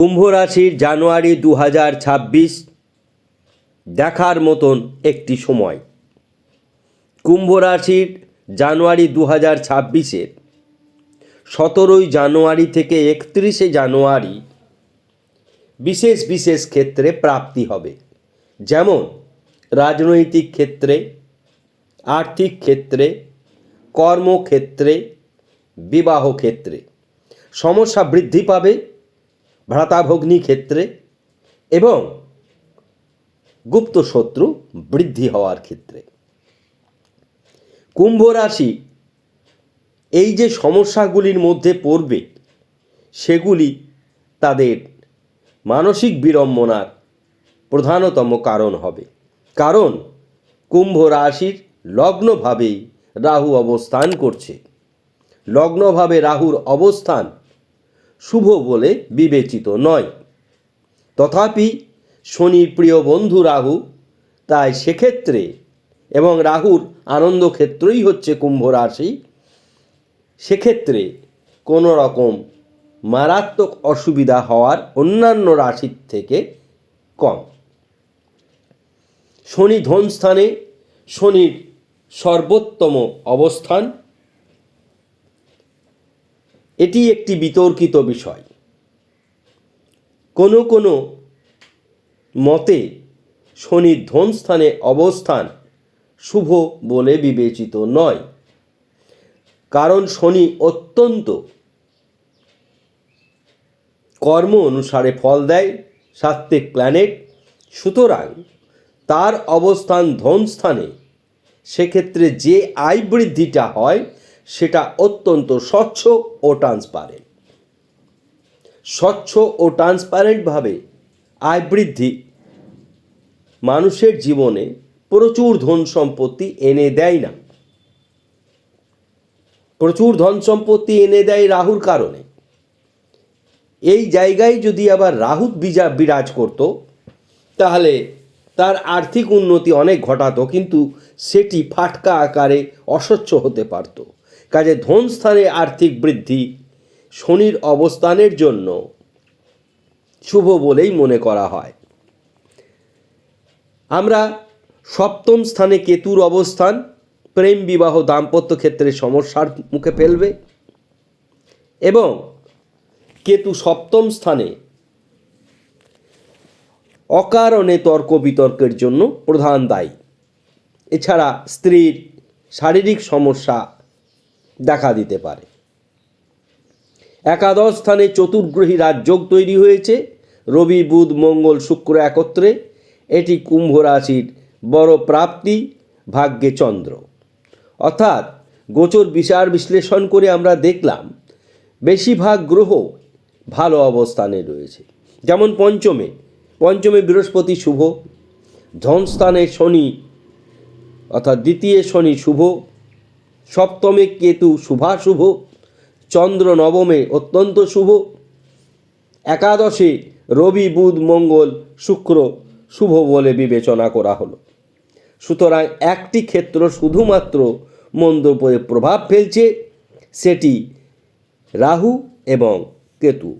কুম্ভ রাশির জানুয়ারি দু হাজার ছাব্বিশ দেখার মতন একটি সময়। কুম্ভ রাশির জানুয়ারি দু হাজার ছাব্বিশের সতেরোই জানুয়ারি থেকে একত্রিশে জানুয়ারি বিশেষ বিশেষ ক্ষেত্রে প্রাপ্তি হবে। যেমন, রাজনৈতিক ক্ষেত্রে, আর্থিক ক্ষেত্রে, কর্মক্ষেত্রে, বিবাহ ক্ষেত্রে। সমস্যা বৃদ্ধি পাবে ভ্রাতাভগ্নি ক্ষেত্রে এবং গুপ্ত শত্রু বৃদ্ধি হওয়ার ক্ষেত্রে। কুম্ভ রাশি এই যে সমস্যাগুলির মধ্যে পড়বে, সেগুলি তাদের মানসিক বিড়ম্বনার প্রধানতম কারণ হবে। কারণ কুম্ভ রাশির লগ্নভাবেই রাহু অবস্থান করছে। লগ্নভাবে রাহুর অবস্থান শুভ বলে বিবেচিত নয়। তথাপি শনির প্রিয় বন্ধু রাহু, তাই সেক্ষেত্রে এবং রাহুর আনন্দ ক্ষেত্রই হচ্ছে কুম্ভ রাশি, সেক্ষেত্রে কোনো রকম মারাত্মক অসুবিধা হওয়ার অন্যান্য রাশির থেকে কম। শনি ধন স্থানে, শনির সর্বোত্তম অবস্থান এটি একটি বিতর্কিত বিষয়। কোনো কোনো মতে শনির ধনস্থানে অবস্থান শুভ বলে বিবেচিত নয়। কারণ শনি অত্যন্ত কর্ম অনুসারে ফল দেয়, সাত্ত্বিক প্ল্যানেট সুতরাং তার অবস্থান ধনস্থানে সেক্ষেত্রে যে আয় বৃদ্ধিটা হয় সেটা অত্যন্ত স্বচ্ছ ও ট্রান্সপারেন্ট স্বচ্ছ ও ট্রান্সপারেন্টভাবে আয় বৃদ্ধি মানুষের জীবনে প্রচুর ধন সম্পত্তি এনে দেয় না। প্রচুর ধন সম্পত্তি এনে দেয় রাহুর কারণে। এই জায়গায় যদি আবার রাহু বিজা বিরাজ করত, তাহলে তার আর্থিক উন্নতি অনেক ঘটাতো, কিন্তু সেটি ফাটকা আকারে অস্বচ্ছ হতে পারত। কাজে ধন স্থানে আর্থিক বৃদ্ধি শনির অবস্থানের জন্য শুভ বলেই মনে করা হয়। আমরা সপ্তম স্থানে কেতুর অবস্থান, প্রেম বিবাহ দাম্পত্য ক্ষেত্রে সমস্যার মুখে ফেলবে এবং কেতু সপ্তম স্থানে অকারণে তর্ক বিতর্কের জন্য প্রধান দায়ী। এছাড়া স্ত্রীর শারীরিক সমস্যা দেখা দিতে পারে। একাদশ স্থানে চতুর্গ্রহী রাজযোগ তৈরি হয়েছে। রবি, বুধ, মঙ্গল, শুক্র একত্রে। এটি কুম্ভ রাশির বড় প্রাপ্তি, ভাগ্যে চন্দ্র। অর্থাৎ গোচর বিচার বিশ্লেষণ করে আমরা দেখলাম, বেশিরভাগ গ্রহ ভালো অবস্থানে রয়েছে। যেমন পঞ্চমে পঞ্চমে বৃহস্পতি শুভ, ধনস্থানে শনি, অর্থাৎ দ্বিতীয় শনি শুভ সপ্তমে কেতু শুভাশুভ চন্দ্র নবমে অত্যন্ত শুভ, একাদশে রবি, বুধ, মঙ্গল, শুক্র শুভ বলে বিবেচনা করা হলো। সুতরাং একটি ক্ষেত্র শুধুমাত্র মন্দ উপরে প্রভাব ফেলছে, সেটি রাহু এবং কেতু।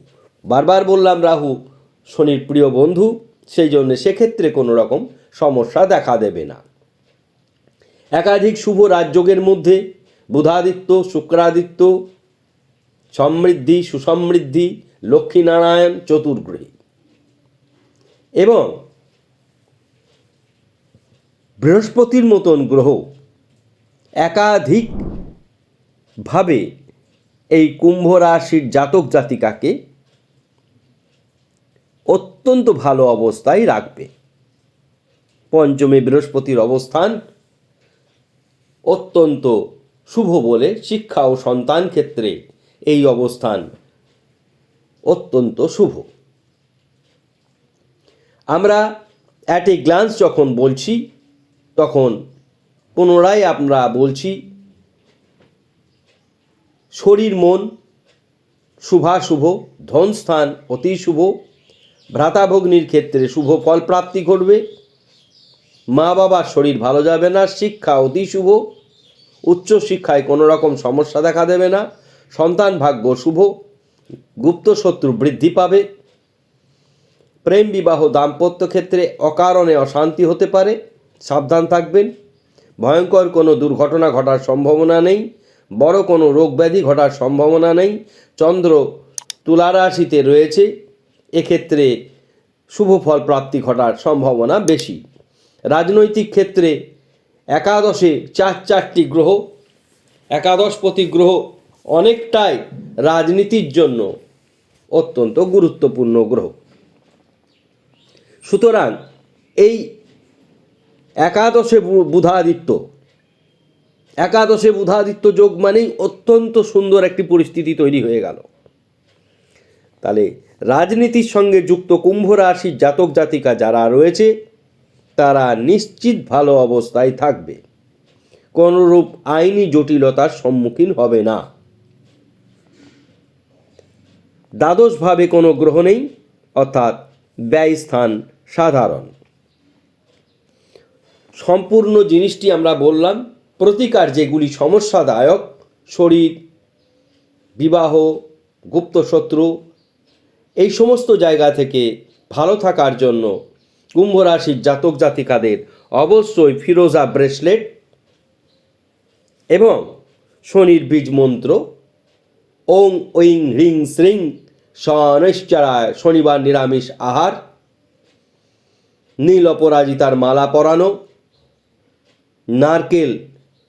বারবার বললাম রাহু, শনির প্রিয় বন্ধু, সেই জন্য সেক্ষেত্রে কোনো রকম সমস্যা দেখা দেবে না। একাধিক শুভ রাজযোগের মধ্যে বুধাদিত্য, শুক্রাদিত্য, সমৃদ্ধি, সুসমৃদ্ধি, লক্ষ্মীনারায়ণ, চতুর্গ্রহী। এবং বৃহস্পতির মতন গ্রহ একাধিকভাবে এই কুম্ভ রাশির জাতক জাতিকাকে অত্যন্ত ভালো অবস্থায় রাখবে। পঞ্চমে বৃহস্পতির অবস্থান অত্যন্ত শুভ বলে শিক্ষা ও সন্তান ক্ষেত্রে এই অবস্থান অত্যন্ত শুভ। আমরা অ্যাট এ গ্লান্স যখন বলছি, তখন পুনরায় আমরা বলছি, শরীর মন শুভাশুভ, ধনস্থান অতি শুভ, ভ্রাতাভগ্নির ক্ষেত্রে শুভ ফল প্রাপ্তি ঘটবে মা বাবার শরীর ভালো যাবে না, শিক্ষা অতি শুভ উচ্চ শিক্ষায় কোনো রকম সমস্যা দেখা দেবে না। সন্তান ভাগ্য শুভ। গুপ্ত শত্রু বৃদ্ধি পাবে। প্রেম বিবাহ দাম্পত্য ক্ষেত্রে অকারণে অশান্তি হতে পারে। সাবধান থাকবেন। ভয়ঙ্কর কোনো দুর্ঘটনা ঘটার সম্ভাবনা নেই। বড় কোনো রোগ ব্যাধি ঘটার সম্ভাবনা নেই। চন্দ্র তুলারাশিতে রয়েছে। এক্ষেত্রে শুভ ফল প্রাপ্তি ঘটার সম্ভাবনা বেশি। রাজনৈতিক ক্ষেত্রে একাদশে চার চারটি গ্রহ একাদশপতি গ্রহ অনেকটাই রাজনীতির জন্য অত্যন্ত গুরুত্বপূর্ণ গ্রহ। সুতরাং এই একাদশে বুধাদিত্য একাদশে বুধাদিত্য যোগ মানেই অত্যন্ত সুন্দর একটি পরিস্থিতি তৈরি হয়ে গেল। তাহলে রাজনীতির সঙ্গে যুক্ত কুম্ভ রাশির জাতক জাতিকা যারা রয়েছে তারা নিশ্চিত ভালো অবস্থায় থাকবে। কোনরূপ আইনি জটিলতার সম্মুখীন হবে না। দ্বাদশভাবে কোনো গ্রহ নেই, অর্থাৎ ব্যয় স্থান সাধারণ। সম্পূর্ণ জিনিসটি আমরা বললাম, প্রতিকার যেগুলি সমস্যাদায়ক, শরীর, বিবাহ, গুপ্তশত্রু, এই সমস্ত জায়গা থেকে ভালো থাকার জন্য কুম্ভ রাশির জাতক জাতিকাদের অবশ্যই ফিরোজা ব্রেসলেট এবং শনির বীজ মন্ত্র, ওং ঐং হ্রিং শ্রিং শনৈশ্চরায় শনিবার নিরামিষ আহার, নীল অপরাজিতার মালা পরানো, নারকেল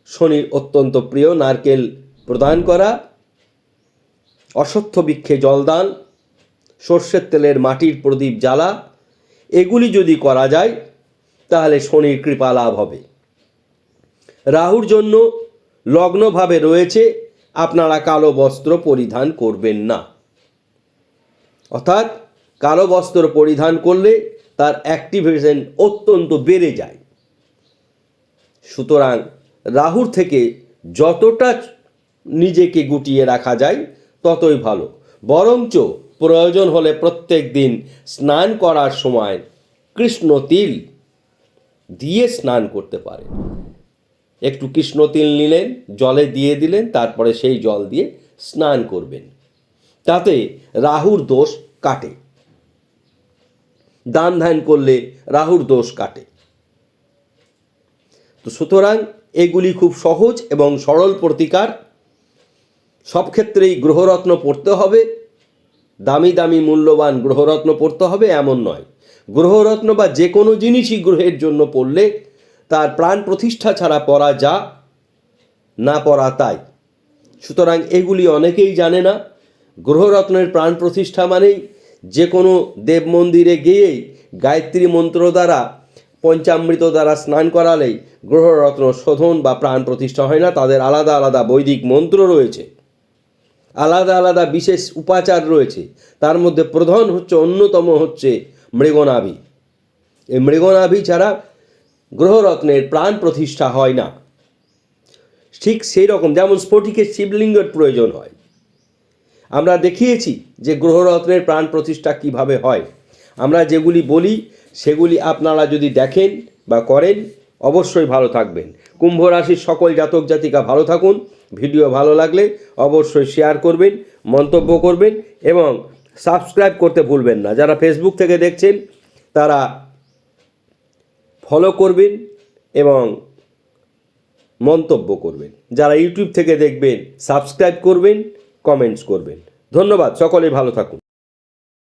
শনির অত্যন্ত প্রিয়, নারকেল প্রদান করা, অশ্বত্থ বৃক্ষে জলদান, সর্ষের তেলের মাটির প্রদীপ জ্বালা এগুলি যদি করা যায়, তাহলে শনির কৃপা লাভ হবে। রাহুর জন্য লগ্নভাবে রয়েছে, আপনারা কালো বস্ত্র পরিধান করবেন না। অর্থাৎ কালো বস্ত্র পরিধান করলে তার অ্যাক্টিভেশন অত্যন্ত বেড়ে যায়। সুতরাং রাহুর থেকে যতটা নিজেকে গুটিয়ে রাখা যায়, ততই ভালো। বরঞ্চ প্রয়োজন হলে প্রত্যেক দিন স্নান করার সময় কৃষ্ণ তিল দিয়ে স্নান করতে পারেন। একটু কৃষ্ণ তিল নিলেন, জলে দিয়ে দিলেন, তারপরে সেই জল দিয়ে স্নান করবেন। তাতে রাহুর দোষ কাটে। দান ধ্যান করলে রাহুর দোষ কাটে। তো সুতরাং এগুলি খুব সহজ এবং সরল প্রতিকার। সব ক্ষেত্রেই গ্রহরত্ন পড়তে হবে। দামি দামি মূল্যবান গ্রহরত্ন পড়তে হবে এমন নয়। গ্রহরত্ন বা যে কোনো জিনিসই গ্রহের জন্য পড়লে তার প্রাণ প্রতিষ্ঠা ছাড়া পড়া যা, না পড়া তাই। সুতরাং এগুলি অনেকেই জানে না, গ্রহরত্নের প্রাণ প্রতিষ্ঠা মানেই যে কোনো দেব মন্দিরে গিয়েই গায়ত্রী মন্ত্র দ্বারা, পঞ্চামৃত দ্বারা স্নান করালেই গ্রহরত্ন শোধন বা প্রাণ প্রতিষ্ঠা হয় না, তাদের আলাদা আলাদা বৈদিক মন্ত্র রয়েছে। আলাদা আলাদা বিশেষ উপাচার রয়েছে। তার মধ্যে প্রধান হচ্ছে, অন্যতম হচ্ছে মৃগনাভি। এই মৃগনাভি ছাড়া গ্রহরত্নের প্রাণ প্রতিষ্ঠা হয় না। ঠিক সেই রকম, যেমন স্ফটিকের শিবলিঙ্গের প্রয়োজন হয়। আমরা দেখিয়েছি যে গ্রহরত্নের প্রাণ প্রতিষ্ঠা কীভাবে হয়। আমরা যেগুলি বলি, সেগুলি আপনারা যদি দেখেন বা করেন, অবশ্যই ভালো থাকবেন। কুম্ভ রাশির সকল জাতক জাতিকা ভালো থাকুন। ভিডিও ভালো লাগলে অবশ্যই শেয়ার করবেন, মন্তব্য করবেন এবং সাবস্ক্রাইব করতে ভুলবেন না। যারা ফেসবুক থেকে দেখছেন, তারা ফলো করবেন এবং মন্তব্য করবেন। যারা ইউটিউব থেকে দেখবেন সাবস্ক্রাইব করবেন কমেন্টস করবেন। ধন্যবাদ, সকলে ভালো থাকুন।